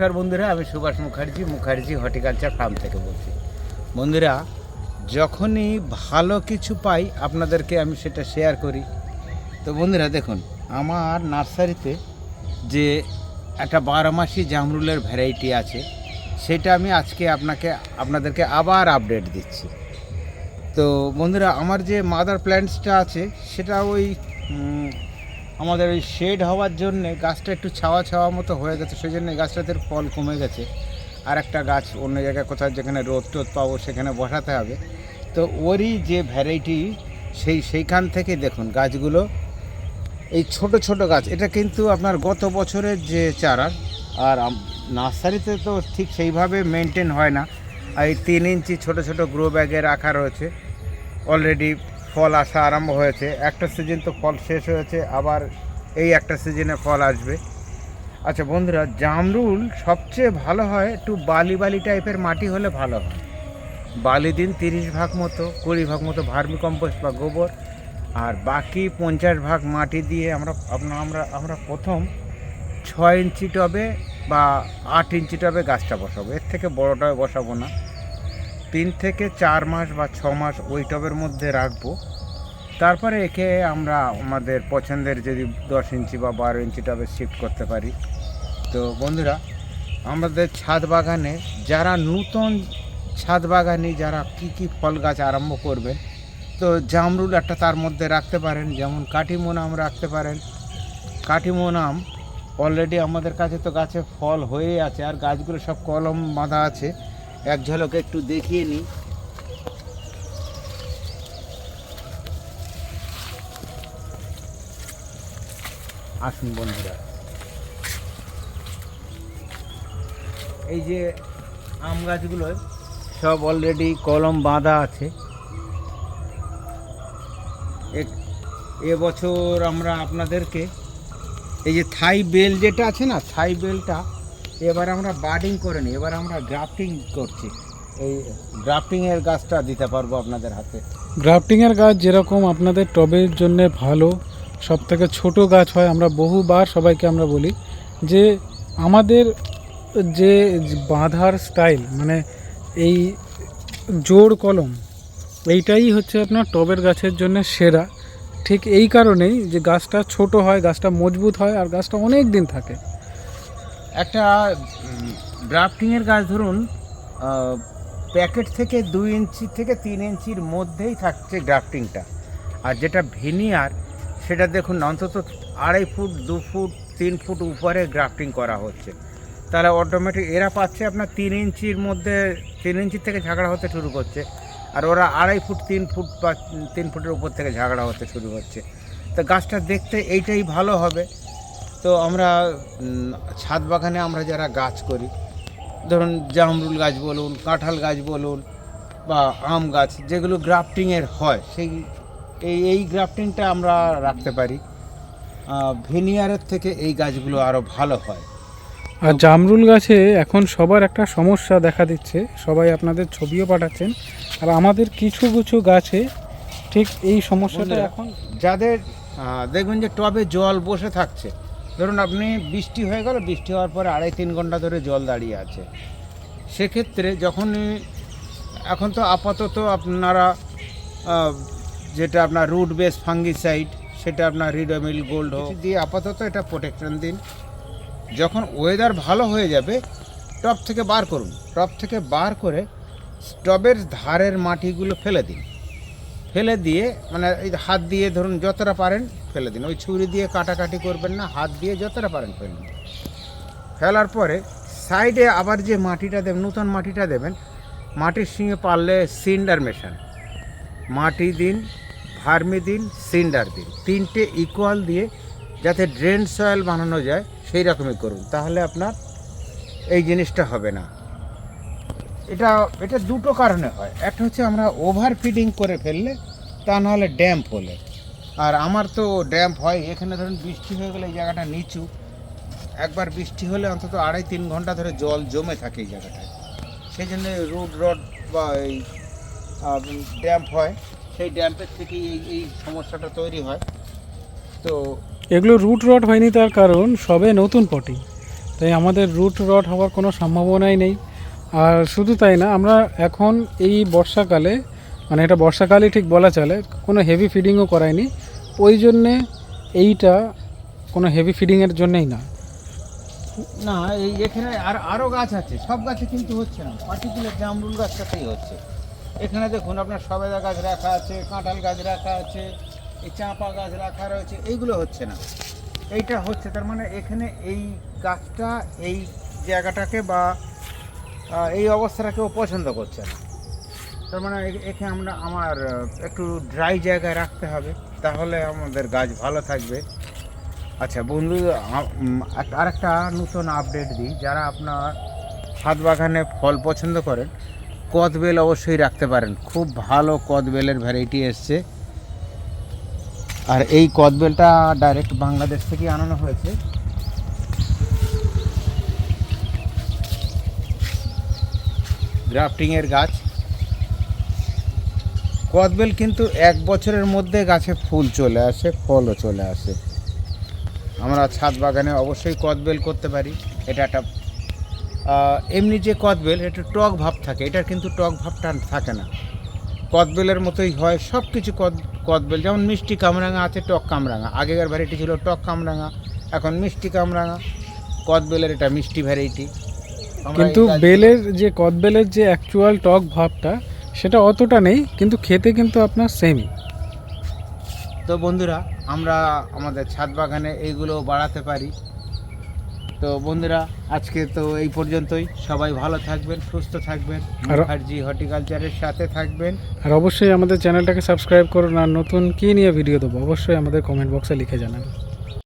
নমস্কার বন্ধুরা, আমি সুভাষ মুখার্জি মুখার্জি হর্টিকালচার ফার্ম থেকে বলছি। বন্ধুরা, যখনই ভালো কিছু পাই, আপনাদেরকে আমি সেটা শেয়ার করি। তো বন্ধুরা, দেখুন, আমার নার্সারিতে যে একটা বারোমাসি জামরুলের ভ্যারাইটি আছে, সেটা আমি আজকে আপনাকে, আপনাদেরকে আবার আপডেট দিচ্ছি। তো বন্ধুরা, আমার যে মাদার প্ল্যান্টসটা আছে, সেটা ওই আমাদের ওই শেড হওয়ার জন্যে গাছটা একটু ছাওয়া ছাওয়া মতো হয়ে গেছে, সেই জন্য গাছটাতে ফল কমে গেছে। আর একটা গাছ অন্য জায়গায় কোথাও যেখানে রোদ টোদ পাবো সেখানে বসাতে হবে। তো ওরই যে ভ্যারাইটি সেই, সেইখান থেকে দেখুন গাছগুলো। এই ছোট ছোট গাছ, এটা কিন্তু আপনার গত বছরের যে চারা, আর নার্সারিতে তো ঠিক সেইভাবে মেনটেন হয় না। এই তিন ইঞ্চি ছোট ছোট গ্রো ব্যাগে রাখা রয়েছে। অলরেডি ফল আসা আরম্ভ হয়েছে। একটা সিজন তো ফল শেষ হয়েছে, আবার এই একটা সিজনে ফল আসবে। আচ্ছা বন্ধুরা, জামরুল সবচেয়ে ভালো হয় একটু বালি বালি টাইপের মাটি হলে ভালো হয়। বালি দিন তিরিশ ভাগ মতো, কুড়ি ভাগ মতো ভার্মি কম্পোস্ট বা গোবর, আর বাকি পঞ্চাশ ভাগ মাটি দিয়ে আমরা আপনার আমরা আমরা প্রথম ছয় ইঞ্চি টবে বা আট ইঞ্চি টবে গাছটা বসাবো। এর থেকে বড় টবে বসাবো না। তিন থেকে চার মাস বা ছ মাস ওই টবের মধ্যে রাখব। তারপরে একে আমরা আমাদের পছন্দের যদি দশ ইঞ্চি বা বারো ইঞ্চি টবে শিফট করতে পারি। তো বন্ধুরা, আমাদের ছাদ বাগানে যারা নূতন ছাদ বাগানি যারা কি কি ফল গাছ আরম্ভ করবেন, তো জামরুল একটা তার মধ্যে রাখতে পারেন, যেমন কাটিমোন আম রাখতে পারেন। কাটিমোন আম অলরেডি আমাদের কাছে তো গাছে ফল হয়ে আছে, আর গাছগুলো সব কলম বাঁধা আছে। এক ঝলকে একটু দেখিয়ে নিই। আসুন বন্ধুরা। এই যে আম গাছগুলো, সব অলরেডি কলম বাঁধা আছে। এবছর আমরা আপনাদেরকে এই যে থাই বেল যেটা আছে না, থাই বেলটা এবার আমরা বার্ডিং করে নিই, এবার আমরা গ্রাফটিং করছি। এই গ্রাফটিংয়ের গাছটা দিতে পারব আপনাদের হাতে। গ্রাফটিংয়ের গাছ যেরকম আপনাদের টবের জন্য ভালো সব থেকে ছোটো গাছ হয়, আমরা বহুবার সবাইকে আমরা বলি, যে আমাদের যে বাঁধার স্টাইল মানে এই জোর কলম, এইটাই হচ্ছে আপনার টবের গাছের জন্য সেরা। ঠিক এই কারণেই যে গাছটা ছোট হয়, গাছটা মজবুত হয় আর গাছটা অনেক দিন থাকে। একটা ড্রাফটিংয়ের গাছ ধরুন প্যাকেট থেকে দুই ইঞ্চি থেকে তিন ইঞ্চির মধ্যেই থাকছে ড্রাফটিংটা আর যেটা ভিনিয়ার সেটা দেখুন অন্তত আড়াই ফুট, দু ফুট, তিন ফুট উপরে গ্রাফটিং করা হচ্ছে। তাহলে অটোমেটিক এরা পাচ্ছে আপনার তিন ইঞ্চির মধ্যে, তিন ইঞ্চির থেকে ঝাগড়া হতে শুরু করছে। আর ওরা আড়াই ফুট, তিন ফুট বা তিন ফুটের উপর থেকে ঝাগড়া হতে শুরু হচ্ছে তো গাছটা দেখতে এইটাই ভালো হবে। তো আমরা ছাদ বাগানে আমরা যারা গাছ করি, ধরুন জামরুল গাছ বলুন, কাঁঠাল গাছ বলুন বা আম গাছ, যেগুলো গ্রাফটিংয়ের হয়, সেই এই এই গ্রাফটিংটা আমরা রাখতে পারি। ভিনিয়ারের থেকে এই গাছগুলো আরও ভালো হয়। আর জামরুল গাছে এখন সবার একটা সমস্যা দেখা দিচ্ছে। সবাই আপনাদের ছবিও পাঠাচ্ছেন। আর আমাদের কিছু কিছু গাছে ঠিক এই সমস্যাটা এখন যাদের দেখবেন যে টবে জল বসে থাকছে। ধরুন আপনি বৃষ্টি হয়ে গেল বৃষ্টি হওয়ার পরে আড়াই তিন ঘণ্টা ধরে জল দাঁড়িয়ে আছে। সেক্ষেত্রে যখনই এখন তো আপাতত আপনারা যেটা আপনার রুট বেস ফাঙ্গিসাইড সেটা আপনার রিডোমিল গোল্ড হোক। দিয়ে আপাতত এটা প্রোটেকশন দিন। যখন ওয়েদার ভালো হয়ে যাবে টপ থেকে বার করুন। টপ থেকে বার করে টবের ধারের মাটিগুলো ফেলে দিন। ফেলে দিয়ে মানে এই হাত দিয়ে ধরুন যতটা পারেন ফেলে দিন। ওই ছুরি দিয়ে কাটাকাটি করবেন না হাত দিয়ে যতটা পারেন ফেলুন ফেলার পরে সাইডে আবার যে মাটিটা দেবেন নতুন মাটিটা দেবেন মাটির সঙ্গে পারলে সিন্ডার মেশান। মাটি দিন ভার্মি দিন, সিন্ডার দিন। তিনটে ইকুয়াল দিয়ে যাতে ড্রেন সয়েল বানানো যায়, সেই রকমই করুন। তাহলে আপনার এই জিনিসটা হবে না। এটা এটা দুটো কারণে হয়। একটা হচ্ছে আমরা ওভার ফিডিং করে ফেললে, তা নাহলে ড্যাম্প হলে। আর আমার তো ড্যাম্প হয়, এখানে ধরুন বৃষ্টি হয়ে গেলে এই জায়গাটা নিচু। একবার বৃষ্টি হলে অন্তত আড়াই তিন ঘণ্টা ধরে জল জমে থাকে এই জায়গাটায়। সেই জন্য রোড রড বা এই ড্যাম্প হয়। সেই ড্যাম্পের থেকেই এই এই সমস্যাটা তৈরি হয়। তো এগুলো রুট রট হয়নি তার কারণ সবে নতুন পটি তাই আমাদের রুট রট হওয়ার কোনো সম্ভাবনাই নেই। আর শুধু তাই না আমরা এখন এই বর্ষাকালে মানে এটা বর্ষাকালই ঠিক বলা চলে কোনো হেভি ফিডিংও করায়নি। ওই জন্যে এইটা কোনো হেভি ফিডিংয়ের জন্যেই না। না এই এখানে আর আরও গাছ আছে সব গাছে কিন্তু হচ্ছে না। পার্টিকুলার জামরুল গাছটাতেই হচ্ছে। এখানে দেখুন আপনার সবেদা গাছ রাখা আছে, কাঁঠাল গাছ রাখা আছে, এই চাঁপা গাছ রাখা রয়েছে, এইগুলো হচ্ছে না। এইটা হচ্ছে, তার মানে এখানে এই গাছটা এই জায়গাটাকে বা এই অবস্থাটাকে ও পছন্দ করছে না। তার মানে এ- এখানে আমরা, আমার একটু ড্রাই জায়গায় রাখতে হবে, তাহলে আমাদের গাছ ভালো থাকবে। আচ্ছা বন্ধু আরেকটা নতুন আপডেট দিই, যারা আপনার ছাদ বাগানে ফল পছন্দ করেন কদবেল অবশ্যই রাখতে পারেন। খুব ভালো কদবেলের ভ্যারাইটি এসছে। আর এই কদবেলটা ডাইরেক্ট বাংলাদেশ থেকে আনানো হয়েছে। গ্রাফটিংয়ের গাছ। কদবেল কিন্তু এক বছরের মধ্যে গাছে ফুল চলে আসে, ফলও চলে আসে। আমরা ছাদ বাগানে অবশ্যই কদবেল করতে পারি। এটা একটা এমনি যে কদবেল এটা টক ভাব থাকে এটার কিন্তু টক ভাবটা থাকে না। কদবেলের মতোই হয় সব কিছু কদ কদবেল যেমন মিষ্টি কামরাঙা আছে টক কামরাঙা। আগেকার ভ্যারাইটি ছিল টক কামরাঙা এখন মিষ্টি কামরাঙা। কদবেলের এটা মিষ্টি ভ্যারাইটি কিন্তু বেলের যে কদবেলের যে অ্যাকচুয়াল টক ভাবটা সেটা অতটা নেই কিন্তু খেতে কিন্তু আপনার সেমই তো বন্ধুরা আমরা আমাদের ছাদ বাগানে এইগুলো বাড়াতে পারি। তো বন্ধুরা আজকে তো এই পর্যন্তই। সবাই ভালো থাকবেন সুস্থ থাকবেন। আর- মুখার্জি হর্টিকালচারের সাথে থাকবেন। আর অবশ্যই আমাদের চ্যানেলটাকে সাবস্ক্রাইব করুন আর নতুন কী নিয়ে ভিডিও দেবো অবশ্যই আমাদের কমেন্ট বক্সে লিখে জানান